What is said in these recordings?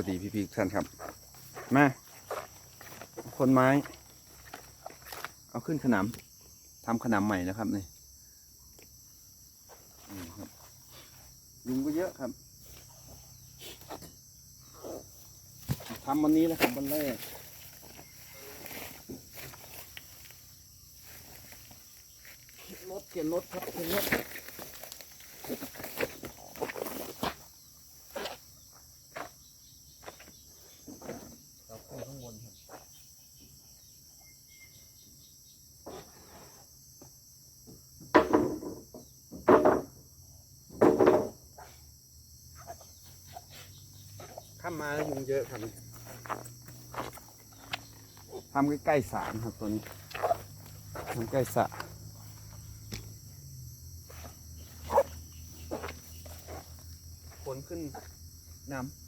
วัสดีพี่ๆท่านครับ มา คนไม้ เอาขึ้นขนำทำขนำใหม่นะครับนี่ยุงก็เยอะครับทำวันนี้แหละครับวันแรกรถเข็นรถครับเข็นรถ เราขึ้นข้างบนครับ ข้ามมาแล้วยุงเยอะครับทำใกล้ๆสารครับตัวนี้ทำใกล้สระขนขึ้นน้ำ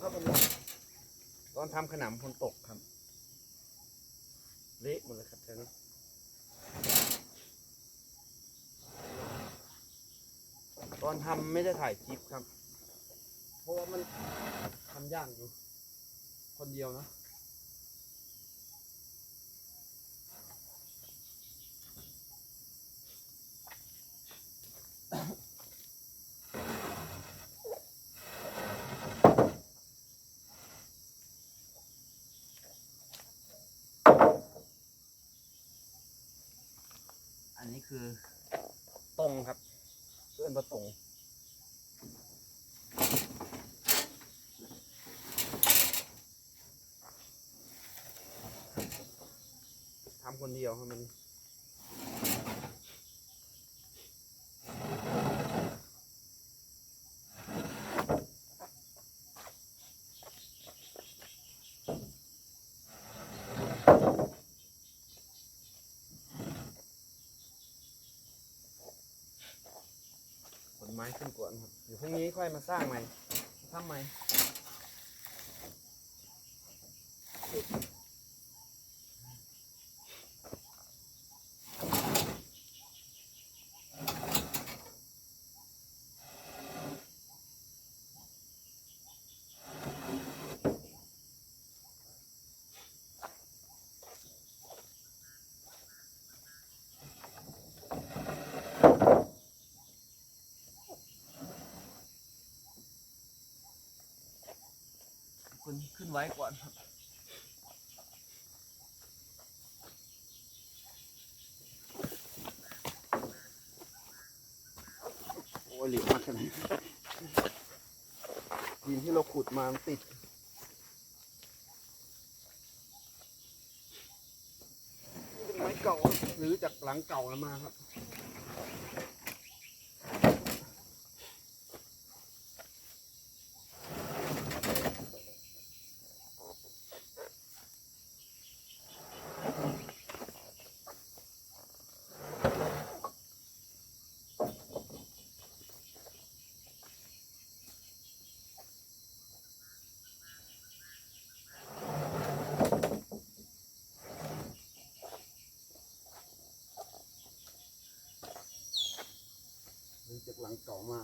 กครับวันนี้ตอนทำขนมฝนตกครับ เละหมดเลยครับแถวนี้ตอนทำไม่ได้ถ่ายคลิปครับ เพราะว่ามันทำยากอยู่ คนเดียวนะ คือตรงครับเพื่อนประตรงทำคนเดียวครับมัน ขนไม้ขึ้นก่อนครับเดี๋ยวพรุ่งนี้ค่อยมาสร้างใหม่ทำใหม่ ไว้ก่อนโอ้ยเหลียวมากขนาดดินที่เราขุดมาติดเป็นไม้เก่าหรือจากหลังเก่าแล้วมาครับ ลังเก่ามา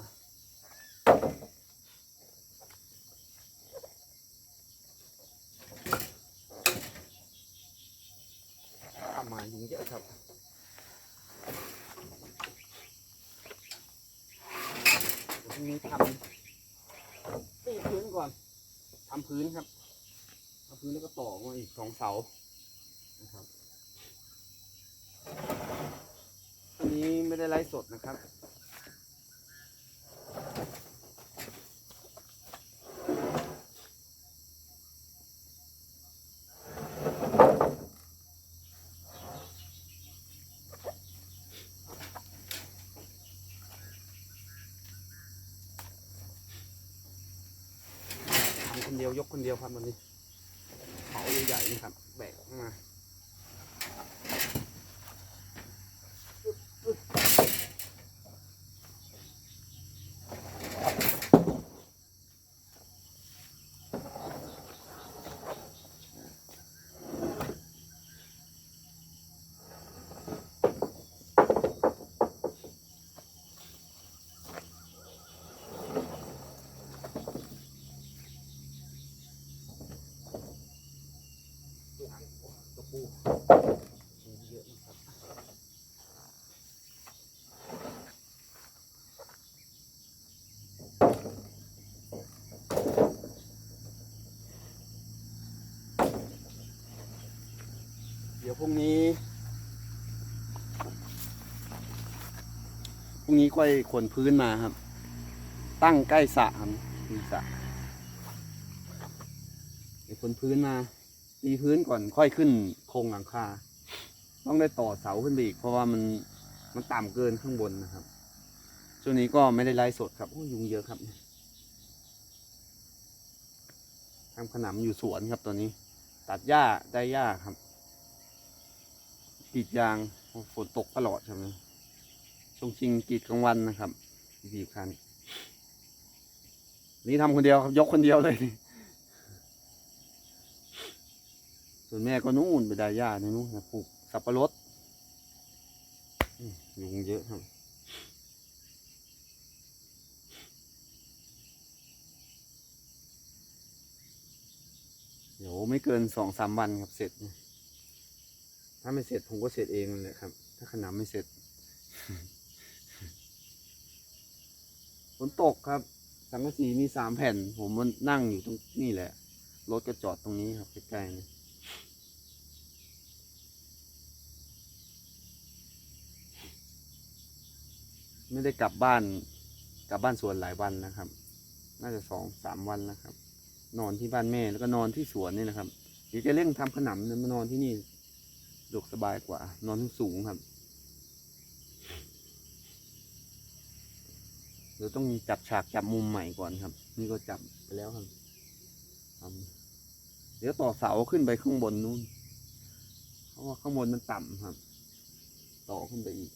ทำมายุงเยอะครับเดี๋ยวพรุ่งนี้ทำตีพื้นก่อนทำพื้นครับทำพื้นแล้วก็ต่อมาอีกสองเสานะครับอันนี้ไม่ได้ไลฟ์สดนะครับ ท เดียวยกคนเดียวครับวันนี้เขาใหญ่ๆนะครับ แบกมา ตะปูมีเยอะนะครับ เดี๋ ยวพรุ่งนี้พรุ่งนี้ก้อยขนพื้นมาครับ ตั้งใกล้สระครับมีสระเดี๋ยวขนพื้นมาตีพื้นก่อนค่อยขึ้นโครงหลังคา ต้องได้ต่อเสาขึ้นไปอีก เพราะว่ามันมันต่ำเกินข้างบนนะครับช่วงนี้ก็ไม่ได้ไล่สดครับโอ้ยุงเยอะครับทำขนำอยู่สวนครับตัวนี้ ตัดหญ้าได้หญ้าครับ กรีดยางฝนตกตลอดใช่ไหมช่วงชิงกรีดกลางวันนะครับพี่คันนี่ทำคนเดียวครับยกคนเดียวเลย ส่วนแม่ก็นู่นไปได้หญ้าในนู่นนะปลูกสับปะรดอยุงเยอะครับเดี๋ยวไม่เกินสองสามวันครับเสร็จ ถ้าไม่เสร็จผมก็เสร็จเองนั่แหละครับ ถ้าขนำไม่เสร็จฝนตกครับ สังกะสีมีสามแผ่น ผมมันนั่งอยู่ตรงนี่แหละ รถก็จอดตรงนี้ครับใกล้ๆนี่ไม่ได้กลับบ้าน กลับบ้านสวนหลายวันนะครับ น่าจะสองสามวันแล้วครับ นอนที่บ้านแม่แล้วก็นอนที่สวนนี่นะครับเดี๋ยวจะเร่งทำขนำนี่ยมานอนที่นี่ สะดวกสบายกว่า นอนที่สูงครับเดี๋ยวต้องจับฉากจับมุมใหม่ก่อนครับ นี่ก็จับไปแล้วครับ เดี๋ยวต่อเสาขึ้นไปข้างบนนู้น เพราะว่าข้างบนมันต่ำครับ ต่อขึ้นไปอีก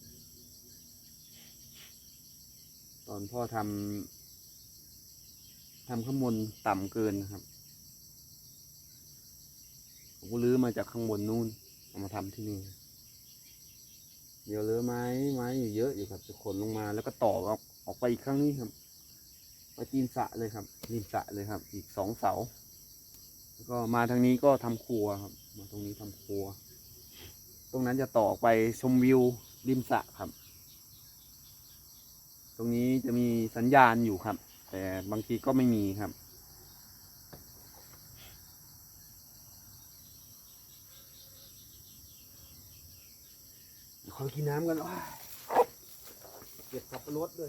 ตอนพ่อทำทำข้างบนต่ำเกินนะครับผมก็ลื้อมาจากข้างบนนู้น เอามาทำที่นี่ เดี๋ยวลื้อไม้ไม้อยู่เยอะอยู่ครับจะขนลงมาแล้วก็ต่อออกออกไปอีกครั้งนี้ครับไปจีนสะเลยครับริมสะเลยครับ อีกสองเสา แล้วก็มาทางนี้ก็ทำครัวครับ มาตรงนี้ทำครัว ตรงนั้นจะต่อไปชมวิวริมสะครับ ตรงนี้จะมีสัญญาณอยู่ครับ แต่บางทีก็ไม่มีครับ ขอกินน้ำกันเก็บสับปะรดด้วย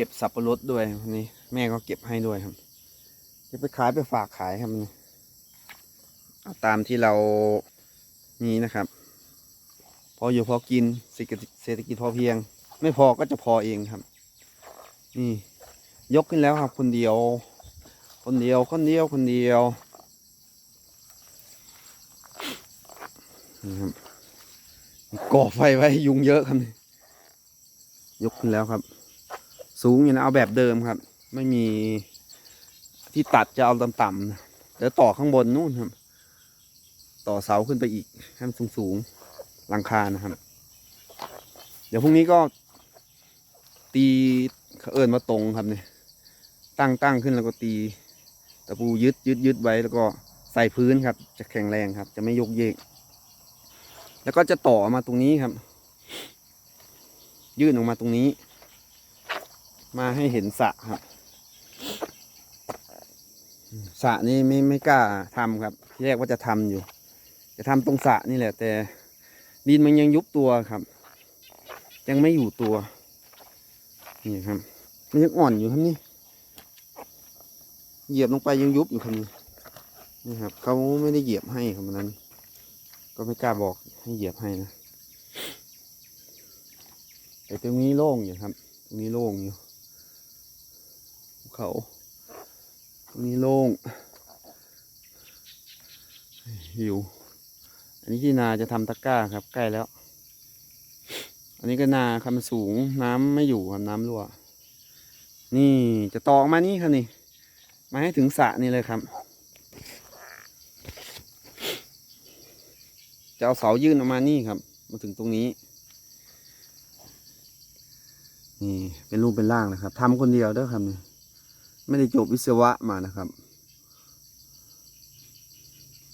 เก็บสับปะรดด้วยวันนี้แม่ก็เก็บให้ด้วยครับ จะไปขายไปฝากขายครับนนี้เอาตามที่เรามีนะครับ พออยู่พอกินเศรษฐกิจพอเพียง ไม่พอก็จะพอเองครับ นี่ ยกขึ้นแล้วครับ คนเดียว คนเดียวคนเดียวคนเดียวนี่ครับก่อไฟไว้ยุงเยอะครับยกขึ้นแล้วครับ สูงอยู่นะเอาแบบเดิมครับ ไม่มีที่ตัดจะเอาต่ำๆนะเดี๋ยวต่อข้างบนนู่นครับ ต่อเสาขึ้นไปอีกให้มันสูงๆหลังคานะครับ เดี๋ยวพรุ่งนี้ก็ตีเขาเอิญมาตรงครับเนี่ยตั้งตั้งขึ้นแล้วก็ตีตะปูยึดยึดยึดไว้แล้วก็สส่พื้นครับ จะแข็งแรงครับ จะไม่ยกเยก แล้วก็จะต่อมาตรงนี้ครับ ยื่นออกมาตรงนี้ มาให้เห็นสะครับสะนี่ไม่ไม่กล้าทำครับที่แรกว่าจะทำอยู่ จะทำตรงสะนี่แหละ แต่ดินมันยังยุบตัวครับ ยังไม่อยู่ตัว นี่ครับ มันยังอ่อนอยู่ครับนี่ เหยียบลงไปยังยุบอยู่ครับนี่นี่ครับเขาไม่ได้เหยียบให้ครับนนั้น ก็ไม่กล้าบอกให้เหยียบให้นะแต่ตรงนี้โล่งอยู่ครับ ตรงนี้โล่งอยู่ เขา ตรงนี้โล่งหิว อันนี้ที่นาจะทำตะกร้าครับ ใกล้แล้ว อันนี้ก็นาครับมันสูงน้ำไม่อยู่ครับน้ำรั่ว นี่จะตอกมานี่ครับนี่ มาให้ถึงสระนี่เลยครับ จะเอาเสายื่นออกมานี่ครับ มาถึงตรงนี้นี่เป็นรูปเป็นร่างนะครับทำคนเดียวเด้อครับนี่ ไม่ได้จบวิศวะมานะครับ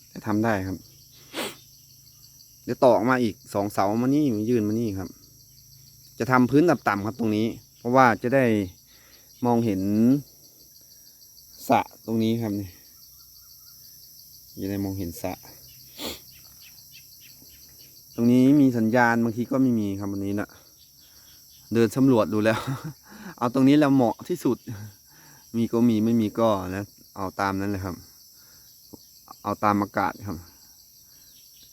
แต่ทำได้ครับ เดี๋ยวต่อออกมาอีกสองเสามานี่มายืนมานี่ครับ จะทำพื้นต่ำๆครับตรงนี้ เพราะว่าจะได้มองเห็นสะตรงนี้ครับนี่จะได้มองเห็นสะ ตรงนี้มีสัญญาณบางทีก็ไม่มีครับวันนี้นะเดินสำรวจดูแล้ว เอาตรงนี้แล้วเหมาะที่สุด มีก็มีไม่มีก็แล้วเอาตามนั้นเลยครับ เอาตามอากาศครับ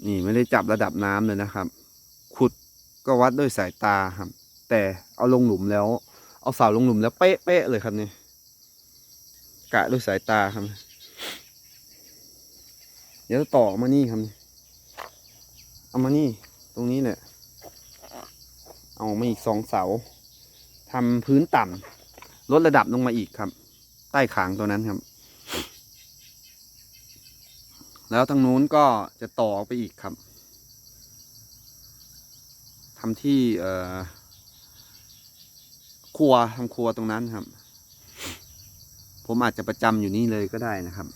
นี่ไม่ได้จับระดับน้ำเลยนะครับ ขุดก็วัดด้วยสายตาครับ แต่เอาลงหลุมแล้ว เอาเสาลงหลุมแล้วเป๊ะเป๊ะเลยครับนี่กะด้วยสายตาครับ เดี๋ยวต่อมานี่ครับเอามานี่ ตรงนี้แหละเอามาอีกสองเสาทำพื้นต่ำลดระดับลงมาอีกครับ ใต้ขางตัวนั้นครับ แล้วทางนู้นก็จะต่อออกไปอีกครับทำที่เอ่อครัวทำครัวตรงนั้นครับ ผมอาจจะประจำอยู่นี่เลยก็ได้นะครับ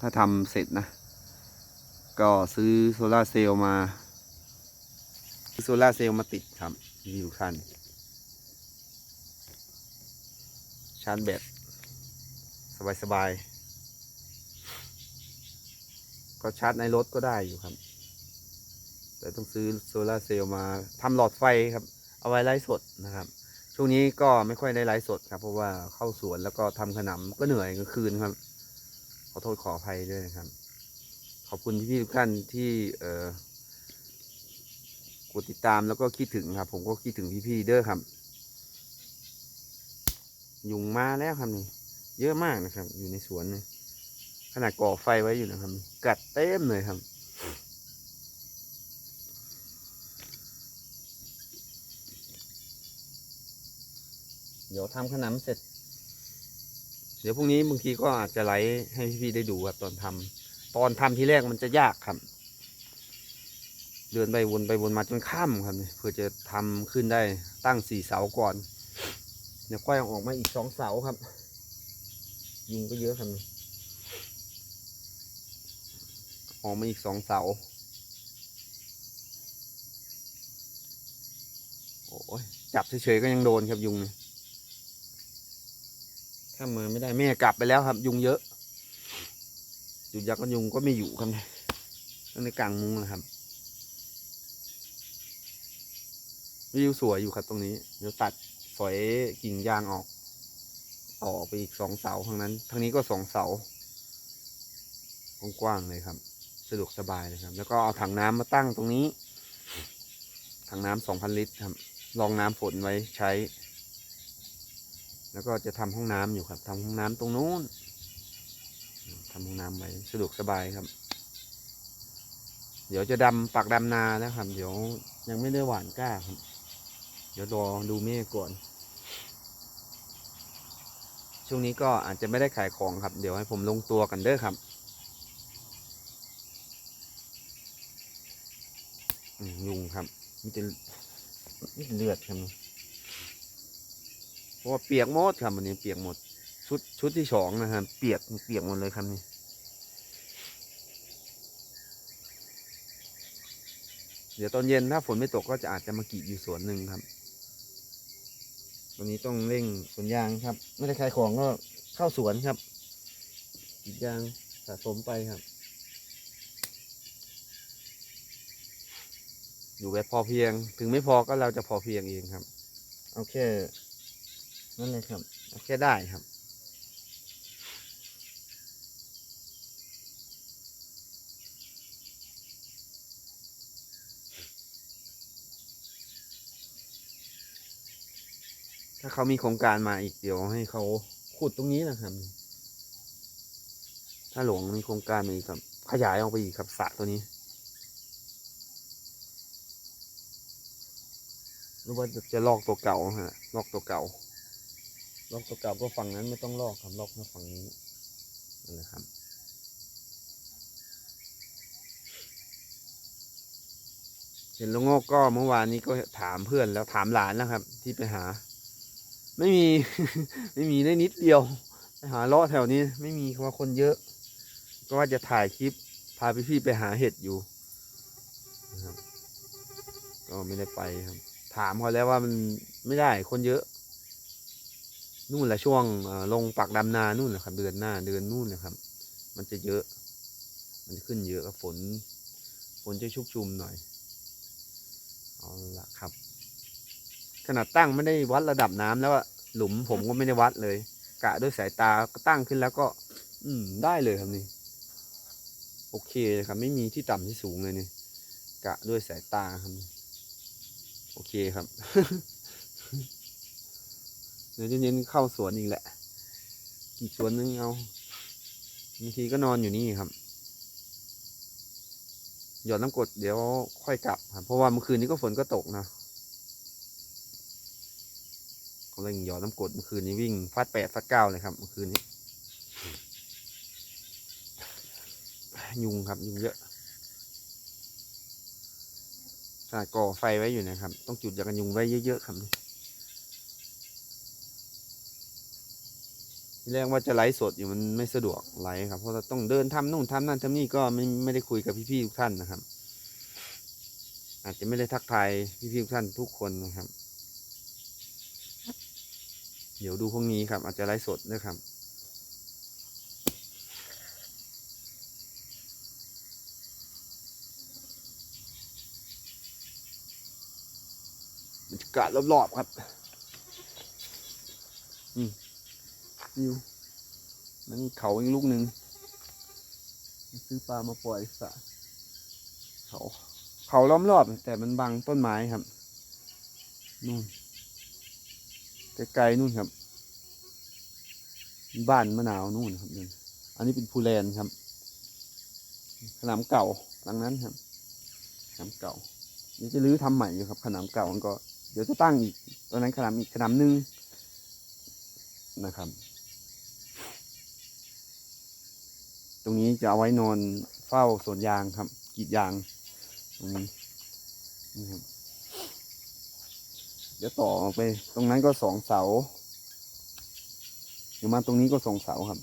ถ้าทำเสร็จนะ ก็ซื้อโซลาร์เซลล์มาซื้อโซลาร์เซลล์มาติดครับมีอยู่คันชาร์จแบต สบายๆ ก็ชาร์จในรถก็ได้อยู่ครับ แต่ต้องซื้อโซลาเซลล์มาทำหลอดไฟครับ เอาไว้ไล่สดนะครับ ช่วงนี้ก็ไม่ค่อยได้ไลฟ์สดครับ เพราะว่าเข้าสวนแล้วก็ทำขนำก็เหนื่อยกลางคืนครับ ขอโทษขออภัยด้วยนะครับ ขอบคุณพี่ๆทุกท่านที่เอ่อกดติดตามแล้วก็คิดถึงครับ ผมก็คิดถึงพี่ๆเด้อครับ ยุงมาแล้วครับนี่ เยอะมากนะครับ อยู่ในสวนนี่ขนาดก่อไฟไว้อยู่นะครับ กัดเต็มเลยครับ เดี๋ยวทำขนำเสร็จ เดี๋ยวพรุ่งนี้บางทีก็อาจจะไลฟ์ให้พี่ๆได้ดูครับตอนทำตอนทำที่แรกมันจะยากครับ เดินไปวนไปวนมาจนค่ำครับเพื่อจะทำขึ้นได้ตั้งสี่เสาก่อน เดี๋ยวค่อยออกมาอีกสองเสาครับ ยุงก็เยอะครับเนี่ยออกมาอีกสองเสา โอ้ยจับเฉยๆก็ยังโดนครับยุงเนี่ยข้ามมือไม่ได้แม่กลับไปแล้วครับ ยุงเยอะหยุดยักษ์ก็ยุงก็ไม่อยู่ครับเนี่ยต้องในกลางมุ้งนะครับวิวสวยอยู่ครับตรงนี้ เดี๋ยวตัดฝอยกิ่งยางออก ต่อไปอีกสองเสาทางนั้นทางนี้ก็สองเสากว้างๆเลยครับ สะดวกสบายเลยครับ แล้วก็เอาถังน้ำมาตั้งตรงนี้ ถังน้ำสองพันลิตรครับรองน้ำฝนไว้ใช้ แล้วก็จะทำห้องน้ำอยู่ครับทำห้องน้ำตรงนู้นทำห้องน้ำไว้สะดวกสบายครับ เดี๋ยวจะดำปักดำนาแล้วครับ เดี๋ยวยังไม่ได้หว่านกล้าครับ เดี๋ยวรอดูเมฆก่อน ช่วงนี้ก็อาจจะไม่ได้ขายของครับ เดี๋ยวให้ผมลงตัวกันเด้อครับยุงครับมีแต่เลือดครับเพราะเปียกหมดครับวันนี้เปียกหมด ชุดชุดที่สองนะครับ เปียกเปียกหมดเลยครับนี่เดี๋ยวตอนเย็นถ้าฝนไม่ตกก็จะอาจจะมากีดอยู่สวนหนึ่งครับ วันนี้ต้องเร่งสวนยางครับ ไม่ได้ขายของก็เข้าสวนครับกรีดยางสะสมไปครับ อยู่แบบพอเพียง ถึงไม่พอก็เราจะพอเพียงเองครับ เอาแค่นั่นเลยครับเอาแค่ได้ครับ ถ้าเขามีโครงการมาอีกเดี๋ยวให้เขาขุดตรงนี้นะครับ ถ้าหลวงมีโครงการมาอีกครับ ขยายออกไปอีกครับสระตัวนี้หรือว่าจะจะลอกตัวเก่าฮะลอกตัวเก่า ลอกตัวเก่าก็ฝั่งนั้นไม่ต้องลอกครับลอกมาฝั่งนี้นั่นแหละครับเห็นลุงโงกก็เมื่อวานนี้ก็ถามเพื่อนแล้วถามหลานแล้วครับ ที่ไปหา ไม่มี ไม่มีได้นิดเดียวไปหาเลาะแถวนี้ ไม่มีเพราะว่าคนเยอะ ก็ว่าจะถ่ายคลิป พาพี่ๆไปหาเห็ดอยู่นะครับก็ไม่ได้ไปครับ ถามเขาแล้วว่ามันไม่ได้คนเยอะ นู่นแหละช่วงลงปักดำนานู่นแหละครับ เดือนหน้าเดือนนู่นนะครับ มันจะเยอะ มันจะขึ้นเยอะครับฝน ฝนจะชุกชุมหน่อยเอาละครับ ขนาดตั้งไม่ได้วัดระดับน้ำแล้วอะหลุมผมก็ไม่ได้วัดเลย กะด้วยสายตาก็ตั้งขึ้นแล้วก็ อืมได้เลยครับนี่โอเคเลยครับ ไม่มีที่ต่ำที่สูงเลยนี่กะด้วยสายตาครับโอเคครับเดี๋ยวจะเน้นเข้าสวนอีกแหละ กี่สวนนึงเอาบางทีก็นอนอยู่นี่ครับ หยอดน้ำกดเดี๋ยวค่อยกลับครับเพราะว่าเมื่อคืนนี้ก็ฝนก็ตกนะ เลยหยอดน้ำกดเมื่อคืนนี้วิ่งฟาดแปดฟาดเก้าเลยครับเมื่อคืนนี้ ยุงครับยุงเยอะขนาดก่อไฟไว้อยู่นะครับ ต้องจุดยากันยุงไว้เยอะๆครับทีแรกว่าจะไลฟ์สดอยู่มันไม่สะดวกไลฟ์ครับ เพราะเราต้องเดินทำนู่นทำนั่นทำนี่ก็ไม่ไม่ได้คุยกับพี่ๆทุกท่านนะครับ อาจจะไม่ได้ทักทายพี่ๆทุกท่านทุกคนนะครับ เดี๋ยวดูพรุ่งนี้ครับ อาจจะไลฟ์สดด้วยครับ บรรยากาศรอบๆครับ นี่วิวนั่นเขาอีกลูกหนึ่งซื้อปลามาปล่อยสระเขา เขาล้อมรอบ แต่มันบังต้นไม้ครับนู่น ไกลๆนู่นครับ บ้านมะนาวนู่นครับนี่อันนี้เป็นภูแลนครับขนามเก่าหลังนั้นครับขนามเก่าเดี๋ยวจะรื้อทำใหม่อยู่ครับขนามเก่ามันก็ เดี๋ยวจะตั้งอีกตอนนั้นขนามอีกขนามหนึ่งนะครับ ตรงนี้จะเอาไว้นอนเฝ้าสวนยางครับกรีดยาง ตรงนี้นี่ครับ เดี๋ยวต่อออกไป ตรงนั้นก็สองเสาเดี๋ยวมาตรงนี้ก็สองเสาครับ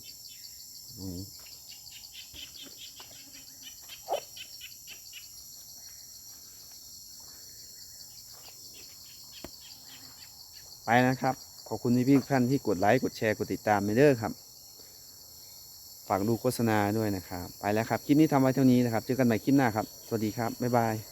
ไปนะครับ ขอบคุณพี่ๆทุกท่านที่กดไลค์ กดแชร์ กดติดตามเด้อครับฝากดูโฆษณาด้วยนะครับ ไปแล้วครับ คลิปนี้ทำไว้เท่านี้นะครับ เจอกันใหม่คลิปหน้าครับ สวัสดีครับ บ๊ายบาย